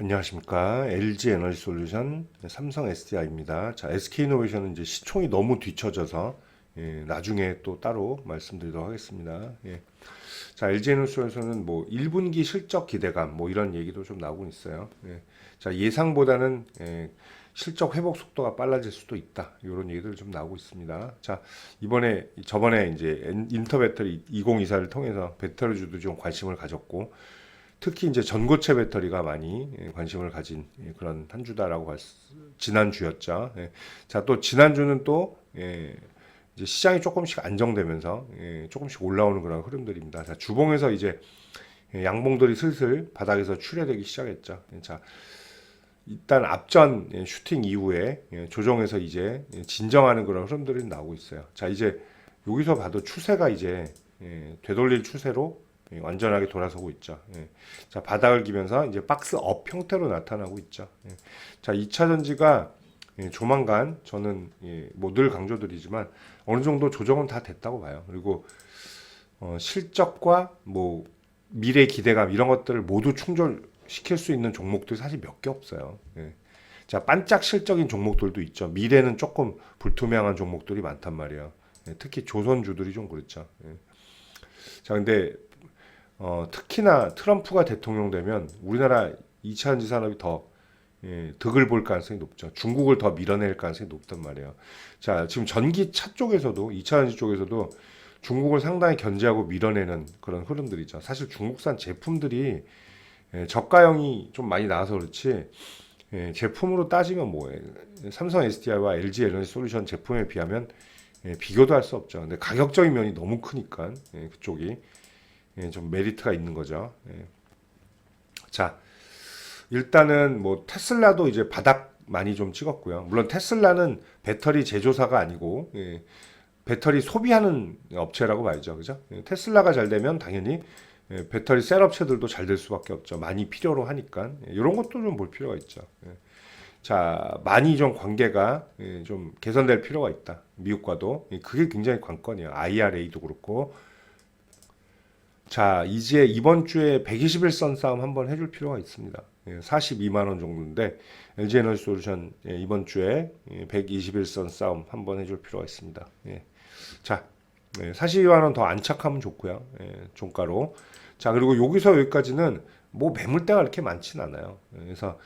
안녕하십니까. LG 에너지 솔루션 삼성 SDI입니다. 자, SK이노베이션은 이제 시총이 너무 뒤처져서 예, 나중에 또 따로 말씀드리도록 하겠습니다. 예. 자, LG 에너지 솔루션은 뭐 1분기 실적 기대감 뭐 이런 얘기도 좀 나오고 있어요. 예. 자, 예상보다는 예, 실적 회복 속도가 빨라질 수도 있다. 이런 얘기들 좀 나오고 있습니다. 자, 이번에 저번에 이제 엔- 인터 배터리 2024를 통해서 배터리주도 좀 관심을 가졌고 특히 이제 전고체 배터리가 많이 예, 관심을 가진 예, 그런 한 주다라고 지난 주였죠. 예. 자, 또 지난 주는 또 예, 이제 시장이 조금씩 안정되면서 예, 조금씩 올라오는 그런 흐름들입니다. 자, 주봉에서 이제 예, 양봉들이 슬슬 바닥에서 출회되기 시작했죠. 예, 자, 일단 앞전 예, 슈팅 이후에 예, 조정에서 이제 예, 진정하는 그런 흐름들이 나오고 있어요. 자, 이제 여기서 봐도 추세가 이제 예, 되돌릴 추세로 예, 완전하게 돌아서고 있죠. 예. 자, 바닥을 기면서 이제 박스 업 형태로 나타나고 있죠. 예. 자, 2차 전지가 예, 조만간 저는 예, 뭐늘 강조드리지만 어느 정도 조정은 다 됐다고 봐요. 그리고 어, 실적과 뭐 미래 기대감 이런 것들을 모두 충족시킬 수 있는 종목들이 사실 몇 개 없어요. 예. 자, 반짝 실적인 종목들도 있죠. 미래는 조금 불투명한 종목들이 많단 말이에요. 예, 특히 조선주들이 좀 그렇죠. 예. 자, 근데 어, 특히나 트럼프가 대통령 되면 우리나라 2차 전지 산업이 더 예, 득을 볼 가능성이 높죠. 중국을 더 밀어낼 가능성이 높단 말이에요. 자, 지금 전기차 쪽에서도 2차 전지 쪽에서도 중국을 상당히 견제하고 밀어내는 그런 흐름들이죠. 사실 중국산 제품들이 예, 저가형이 좀 많이 나와서 그렇지 예, 제품으로 따지면 뭐 예, 삼성 SDI와 LG 에너지 솔루션 제품에 비하면 예, 비교도 할 수 없죠. 근데 가격적인 면이 너무 크니까 예, 그쪽이 예, 좀 메리트가 있는 거죠. 예. 자, 일단은 뭐 테슬라도 이제 바닥 많이 좀 찍었고요. 물론 테슬라는 배터리 제조사가 아니고 예, 배터리 소비하는 업체라고 봐야죠, 그죠? 예, 테슬라가 잘 되면 당연히 예, 배터리 셀 업체들도 잘 될 수밖에 없죠. 많이 필요로 하니까 예, 이런 것도 좀 볼 필요가 있죠. 예. 자, 많이 좀 관계가 예, 좀 개선될 필요가 있다. 미국과도 예, 그게 굉장히 관건이에요. IRA도 그렇고 자, 이제 이번 주에 121선 싸움 한번 해줄 필요가 있습니다. 예, 42만 원 정도인데 LG 에너지 솔루션 예, 이번 주에 예, 121선 싸움 한번 해줄 필요가 있습니다. 예. 자, 예, 42만 원 더 안착하면 좋고요. 예, 종가로. 자, 그리고 여기서 여기까지는 뭐 매물대가 그렇게 많진 않아요. 예, 그래서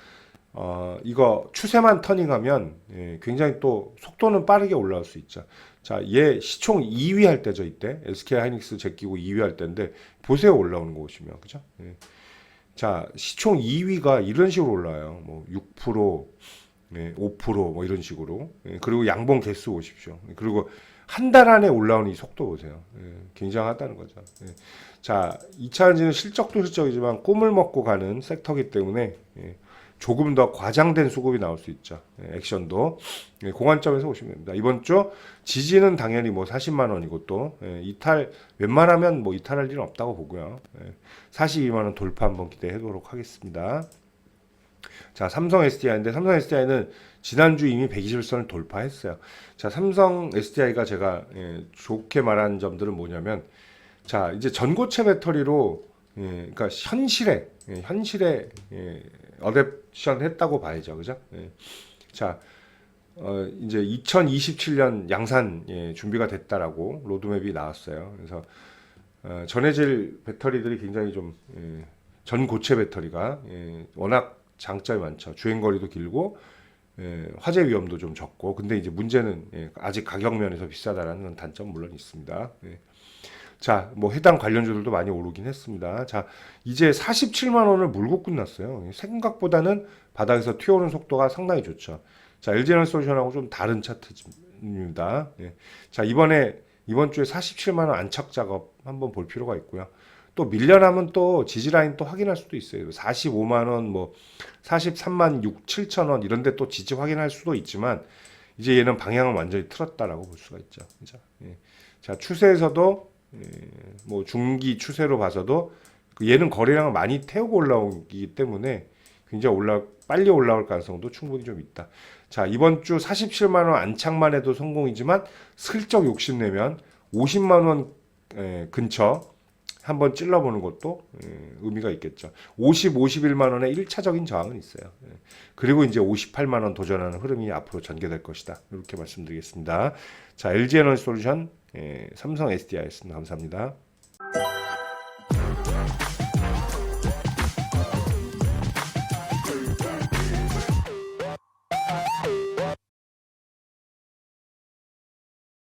어, 이거 추세만 터닝하면 예, 굉장히 또 속도는 빠르게 올라올 수 있죠. 자, 얘 시총 2위 할 때죠, 이때. SK 하이닉스 제끼고 2위 할 때인데 보세요, 올라오는 거 보시면. 그죠? 예. 자, 시총 2위가 이런 식으로 올라와요. 뭐 6%, 예, 5%뭐 이런 식으로. 예, 그리고 양봉 개수 보십시오. 예, 그리고 한 달 안에 올라오는 이 속도 보세요. 예, 굉장하다는 거죠. 예. 자, 2차 전지는 실적도 실적이지만 꿈을 먹고 가는 섹터이기 때문에 예, 조금 더 과장된 수급이 나올 수 있죠. 예, 액션도 예, 그 관점에서 보시면 됩니다. 이번 주 지지는 당연히 뭐 40만 원이고 또 예, 이탈 웬만하면 뭐 이탈할 일은 없다고 보고요. 예, 42만 원 돌파 한번 기대해 보도록 하겠습니다. 자, 삼성 SDI인데 삼성 SDI는 지난주 이미 120선을 돌파했어요. 자, 삼성 SDI가 제가 예, 좋게 말한 점들은 뭐냐면 자, 이제 전고체 배터리로 예, 그러니까 현실에 예, 현실에 예, 어댑션 했다고 봐야죠. 그죠? 예. 자, 어, 이제 2027년 양산 예, 준비가 됐다라고 로드맵이 나왔어요. 그래서 어, 전해질 배터리들이 굉장히 좀 예, 전고체 배터리가 예, 워낙 장점이 많죠. 주행 거리도 길고 예, 화재 위험도 좀 적고 근데 이제 문제는 예, 아직 가격 면에서 비싸다라는 단점 물론 있습니다. 예. 자, 뭐 해당 관련주들도 많이 오르긴 했습니다. 자, 이제 47만 원을 물고 끝났어요. 생각보다는 바닥에서 튀어오는 속도가 상당히 좋죠. 자, LG에너지 솔루션하고 좀 다른 차트입니다. 예. 자, 이번에 이번 주에 47만 원 안착 작업 한번 볼 필요가 있고요. 또 밀려나면 또 지지라인 또 확인할 수도 있어요. 45만 원, 뭐 43만 6, 7천 원 이런 데 또 지지 확인할 수도 있지만 이제 얘는 방향을 완전히 틀었다라고 볼 수가 있죠. 예. 자, 추세에서도 예, 뭐 중기 추세로 봐서도 그 얘는 거래량을 많이 태우고 올라오기 때문에 굉장히 올라 빨리 올라올 가능성도 충분히 좀 있다. 자, 이번 주 47만 원 안착만 해도 성공이지만 슬쩍 욕심내면 50만 원 에, 근처 한번 찔러보는 것도 예, 의미가 있겠죠. 50, 51만 원의 1차적인 저항은 있어요. 예. 그리고 이제 58만 원 도전하는 흐름이 앞으로 전개될 것이다. 이렇게 말씀드리겠습니다. 자, LG 에너지 솔루션, 예, 삼성 SDI였습니다. 감사합니다.